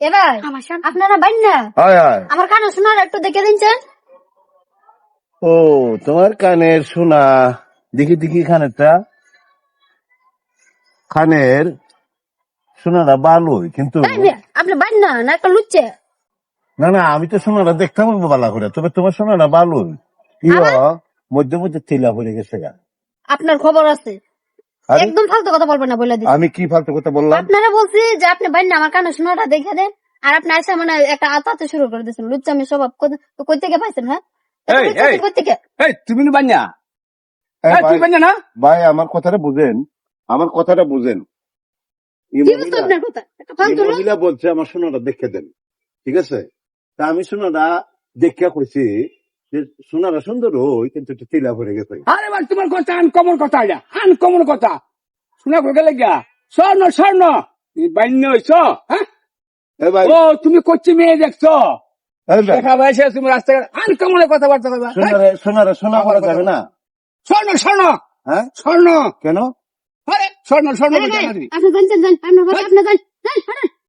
এবার আপনারা বাইন না আমার কানে শোনার একটু দেখে দিনছেন ও তোমার কানের শোনা দেখি দেখি খানেরটা খানের শোনাটা ভালোই কিন্তু আপনি বাইন না না একটা লুচ্ছে না না আমি তো শোনাটা দেখতাম ভালো করে তবে তোমার শোনাটা ভালোই। ইয় মধ্যে মধ্যে তেলা পড়ে গেছে গা। আপনার খবর আছে। একদম ফালতু কথা বলবেন না বলে দিচ্ছি আমি কি ফালতু কথা বললাম? আপনারা বলছি যে আপনি বাইন আমার কানে শোনাটা দেখে দেন আর আপনি এসে মানে একটা আতাতে শুরু করে দিয়েছেন। লুচ্চামি স্বভাব কই- তো কই থেকে পাইছেন হ্যাঁ? তুমি বান্যা ভাই, বান্যা না? ভাই আমার কথাটা বুঝেন। আমার কথাটা বুঝেন। মহিলা- বলছে আমার সোনাটা দেখে দেন। ঠিক আছে? তা আমি সোনাটা দেখা কইছি যে সুন্দর ওই কিন্তু তিলা পড়ে গেছে। আরে বার তোমার কথা আনকমন কথা এটা আনকমন কথা। শোনা করে গেলে গিয়া স্বর্ণ স্বর্ণ। বান্য হইছ হ্যাঁ? এ ভাই। ও তুমি করছি মেয়ে দেখছ। ভাই, দেখা তুমি রাস্তায় আনকমন কথাবার্তা করবা হ্যাঁ? সোনারে সোনারে সোনা করা যাবে না। স্বর্ণ স্বর্ণ। হ্যাঁ? স্বর্ণ। কেন? আরে স্বর্ণ স্বর্ণ। আপনি জান আপনি জান।